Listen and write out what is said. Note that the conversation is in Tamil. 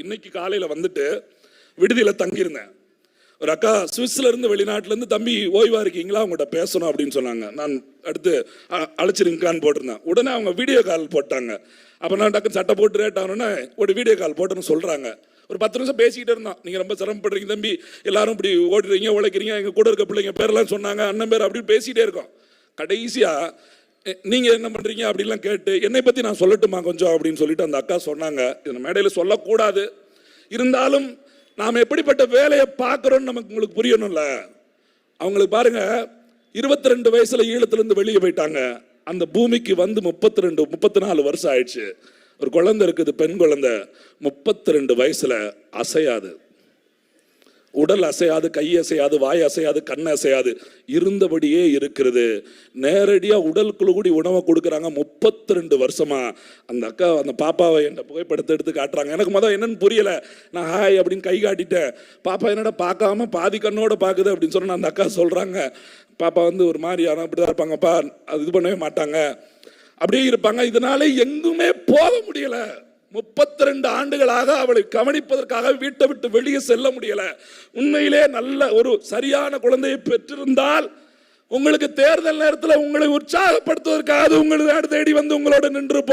இன்னைக்கு காலையில் வந்துட்டு விடுதியில் தங்கியிருந்தேன். ஒரு அக்கா சுவிஸ்லேருந்து இருந்து தம்பி ஓய்வாக இருக்கீங்களா? அவங்ககிட்ட பேசணும் அப்படின்னு சொன்னாங்க. நான் அடுத்து அ- அழைச்சிருக்கான்னு போட்டிருந்தேன். உடனே அவங்க வீடியோ கால் போட்டாங்க. அப்போ நான் டக்கு சட்டை போட்டு ரேட் ஆனோன்னே ஒரு வீடியோ கால் போட்டுன்னு சொல்கிறாங்க ஒரு பத்து நிமிஷம் பேசிக்கிட்டே இருந்தோம் நீங்கள் ரொம்ப சிரமப்படுறீங்க தம்பி. எல்லாரும் இப்படி ஓடுறீங்க உழைக்கிறீங்க எங்கள் கூட இருக்க பிள்ளைங்க பேரெல்லாம் சொன்னாங்க அண்ணன் பேர் அப்படின்னு பேசிட்டே இருக்கோம். கடைசியாக நீங்கள் நீங்க என்ன பண்றீங்க? அப்படிலாம் கேட்டு என்னை பத்தி நான் சொல்லட்டுமா கொஞ்சம்? அப்படின்னு சொல்லிட்டு அந்த அக்கா சொன்னாங்க. இந்த மேடையில் சொல்லக்கூடாது. இருந்தாலும் நாம் எப்படிப்பட்ட வேலையை பார்க்குறோன்னு நமக்கு உங்களுக்கு புரியணும்ல. அவங்களுக்கு பாருங்க இருபத்தி ரெண்டு வயசுல ஈழத்துலேருந்து வெளியே போயிட்டாங்க. அந்த பூமிக்கு வந்து முப்பத்தி ரெண்டு முப்பத்தி நாலு வருஷம் ஆயிடுச்சு. ஒரு குழந்தை இருக்குது பெண் குழந்தை. முப்பத்தி ரெண்டு வயசுல அசையாது. உடல் அசையாது கை அசையாது வாய் அசையாது கண் அசையாது இருந்தபடியே இருக்கிறது. நேரடியாக உடலுக்குள்ள கூடி உணவை கொடுக்குறாங்க முப்பத்தி ரெண்டு வருஷமா. அந்த அக்கா அந்த பாப்பாவை என் புகைப்படத்தை எடுத்து காட்டுறாங்க. எனக்கு மொதல் என்னன்னு புரியலை. நான் ஹாய் அப்படின்னு கை காட்டிட்டேன். பாப்பா என்னடா பார்க்காம பாதி கண்ணோட பார்க்குது அப்படின்னு சொன்னால் அந்த அக்கா சொல்கிறாங்க பாப்பா வந்து ஒரு மாதிரி ஆனால் அப்படிதான் இருப்பாங்கப்பா. அது இது பண்ணவே மாட்டாங்க. அப்படியே இருப்பாங்க. இதனால எங்குமே போக முடியலை. முப்பத்தி ரெண்டு ஆண்டுகளாக அவளை கவனிப்பதற்காக வீட்டை விட்டு வெளியே செல்ல முடியல. உண்மையிலே நல்ல ஒரு சரியான குழந்தையை பெற்றிருந்தால் உங்களுக்கு தேர்தல் நேரத்தில் உங்களை உற்சாகப்படுத்துவதற்காக உங்களை தேடி வந்து உங்களோட நின்று